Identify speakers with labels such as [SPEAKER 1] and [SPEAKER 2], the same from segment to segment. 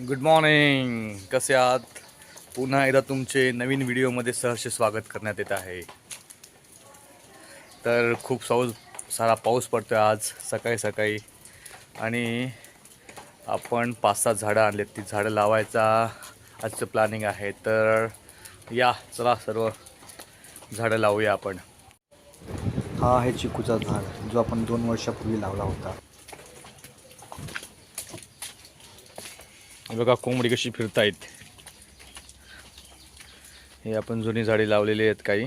[SPEAKER 1] Good morning कसे आहात? पुन्हा एकदा तुमचे नवीन व्हिडिओमध्ये सहर्ष स्वागत करण्यात येत आहे. तर खूप पाऊस सारा पाऊस पडतो आहे आज सकाळी सकाळी. आणि आपण पाच सात झाडं आणलेत. ती झाडं लावायचा आजचं प्लॅनिंग आहे. तर या चला सर्व झाडं लावूया आपण.
[SPEAKER 2] हा आहे चिकूचा झाड जो आपण दोन वर्षापूर्वी लावला होता.
[SPEAKER 1] बघा कोंबडी कशी फिरतायत. हे आपण जुनी झाडे लावलेली आहेत काही.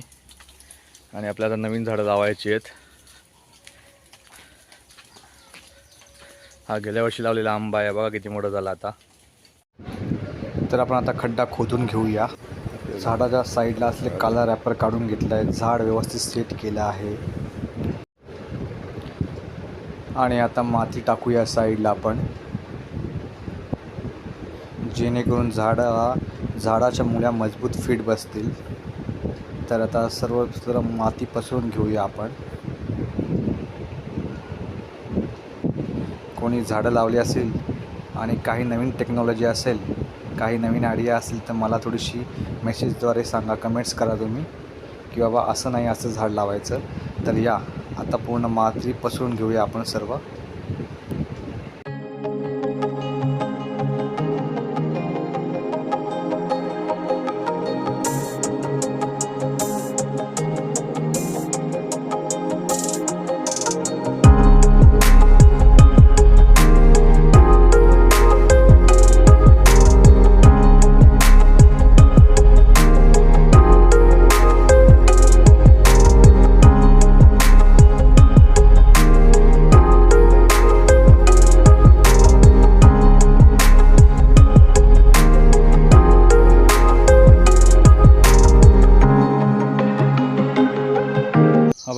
[SPEAKER 1] आणि आपल्याला नवीन झाडं लावायची आहेत. हा गेल्या वर्षी लावलेला आंबा आहे. बघा किती मोठा झाला आता.
[SPEAKER 2] तर आपण आता खड्डा खोदून घेऊया. झाडाच्या साईडला असले काला रॅपर काढून घेतला आहे. झाड व्यवस्थित सेट केलं आहे. आणि आता माती टाकूया साईडला आपण. जेणेकरून झाडा झाडाच्या मुळ्या मजबूत फिट बसतील. तर आता सर्व सर्व माती पसरून घेऊया आपण. कोणी झाडं लावली असेल आणि काही नवीन टेक्नॉलॉजी असेल काही नवीन आयडिया असेल तर मला थोडीशी मेसेजद्वारे सांगा कमेंट्स करा तुम्ही की बाबा असं नाही असं झाड लावायचं. तर या आता पूर्ण माती पसरून घेऊया आपण सर्व.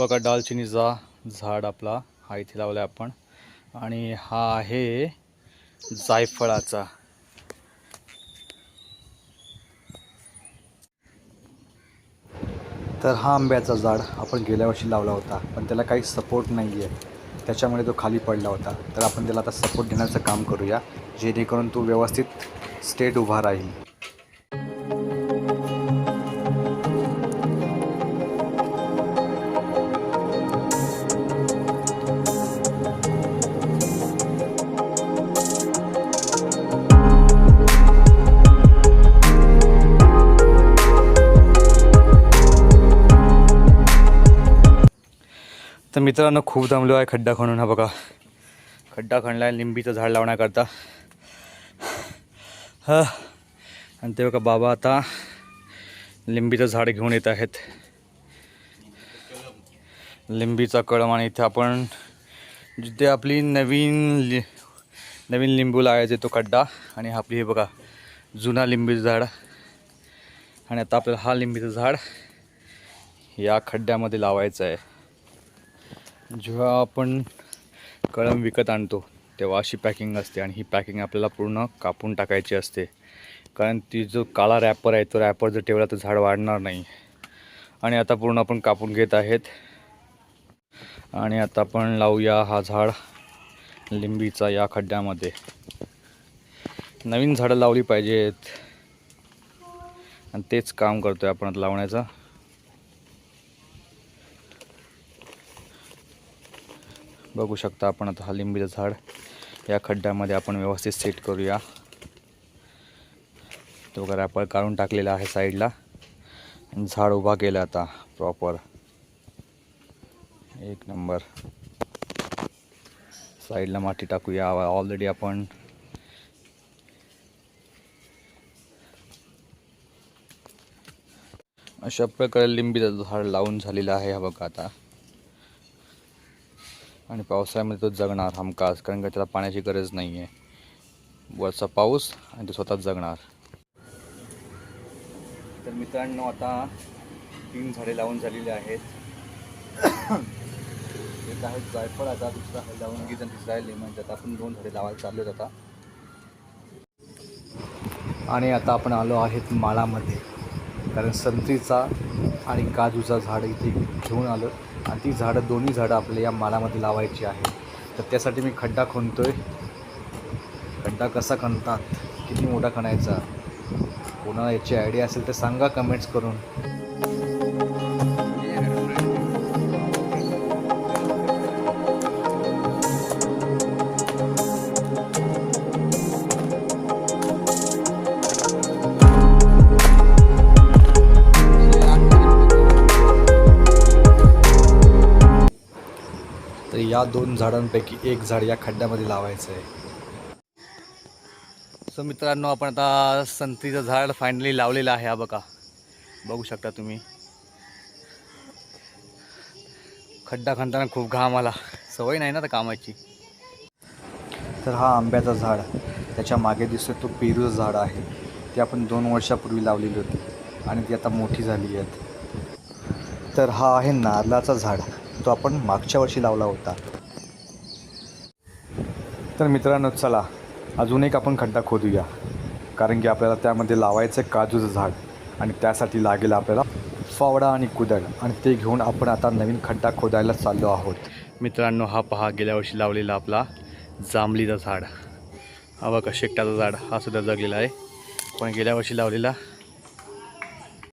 [SPEAKER 1] बघा दालचिनीचा झाड आपला हा इथे लावला आहे आपण. आणि हा आहे जायफळाचा.
[SPEAKER 2] तर हा आंब्याचा झाड आपण गेल्या वर्षी लावला होता पण त्याला काही सपोर्ट नाही आहे त्याच्यामुळे तो खाली पडला होता. तर आपण त्याला आता सपोर्ट देण्याचं काम करूया जेणेकरून तो व्यवस्थित स्टेट उभा राहील.
[SPEAKER 1] तर मित्रांनो खूप दमलो आहे खड्डा खणून. हा बघा. खड्डा खणला आहे लिंबीचं झाड लावण्याकरता. हा. आणि ते बघा बाबा आता लिंबीचं झाड घेऊन येत आहेत. लिंबीचा कळम आणि इथे आपण जिथे आपली नवीन लि नवीन लिंबू लावायचे तो खड्डा. आणि आपली हे बघा जुना लिंबीचं झाड. आणि आता आपल्याला हा लिंबीचं झाड या खड्ड्यामध्ये लावायचं आहे. जेव्हा आपण कळम विकत आणतो तेव्हा अशी पॅकिंग असते आणि ही पॅकिंग आपल्याला पूर्ण कापून टाकायची असते. कारण ती जो काळा रॅपर आहे तो रॅपर जर ठेवला तर झाड वाढणार नाही. आणि आता पूर्ण आपण कापून घेत आहेत. आणि आता आपण लावूया हा झाड लिंबीचा या खड्ड्यामध्ये. नवीन झाडं लावली पाहिजेत. आणि तेच काम करतो आहे आपण लावण्याचं. बघू शकता आपण आता हा लिंबीचं झाड या खड्ड्यामध्ये आपण व्यवस्थित सेट करूया. तो वगैरे आपण काढून टाकलेला आहे साईडला. झाड उभा केलं आता प्रॉपर एक नंबर. साईडला माती टाकूया. ऑलरेडी आपण अशा प्रकारे लिंबीचं झाड लावून झालेलं आहे हा बघा आता. आणि पावसाळ्यामध्ये तो जगणार हमखास कारण का त्याला पाण्याची गरज नाही आहे वरचा पाऊस आणि तो स्वतःच जगणार. तर मित्रांनो आता तीन झाडे लावून झालेली आहेत. एक आहे जायफळाचा दुसरा आहे लवंगीचा आणि तिसरा आहे लेमनचा आता आपण दोन झाडे लावायला चाललो आहेत आता.
[SPEAKER 2] आणि आता आपण आलो आहेत माळामध्ये. कारण संत्रीचा आणि काजूचा झाड इथे घेऊन आलं. आणि ती झाडं दोन्ही झाडं आपल्या या मालामध्ये लावायची आहे तर त्यासाठी मी खड्डा खणतोय. खड्डा कसा खणतात? किती मोठा खणायचा? कोणाला याची आयडिया असेल तर सांगा कमेंट्स करून. या दोन झाडांपैकी एक झाड या खड्ड्यामध्ये लावायचं आहे.
[SPEAKER 1] सो मित्रांनो आपण आता संत्रीचं झाड फायनली लावलेलं आहे. हा बघा. बघू शकता तुम्ही. खड्डा खणताना खूप घाम आला. सवय नाही ना त्या कामाची.
[SPEAKER 2] तर हा आंब्याचा झाड. त्याच्यामागे दिसतोय तो पेरूचं झाड आहे. ते आपण दोन वर्षापूर्वी लावलेली होती. आणि ती आता मोठी झाली आहेत. तर हा आहे नारळाचा झाड. तो आपण मागच्या वर्षी लावला होता. तर मित्रांनो चला अजून एक आपण खड्डा खोदूया. कारण की आपल्याला त्यामध्ये लावायचं आहे काजूचं झाड आणि त्यासाठी लागेल आपल्याला फावडा आणि कुदळ. आणि ते घेऊन आपण आता नवीन खड्डा खोदायला चाललो आहोत.
[SPEAKER 1] मित्रांनो हा पहा गेल्या वर्षी लावलेला आपला जांभलीचं झाड. हा का शेकटाचा झाड. हा सुद्धा जगलेला आहे. पण गेल्या वर्षी लावलेला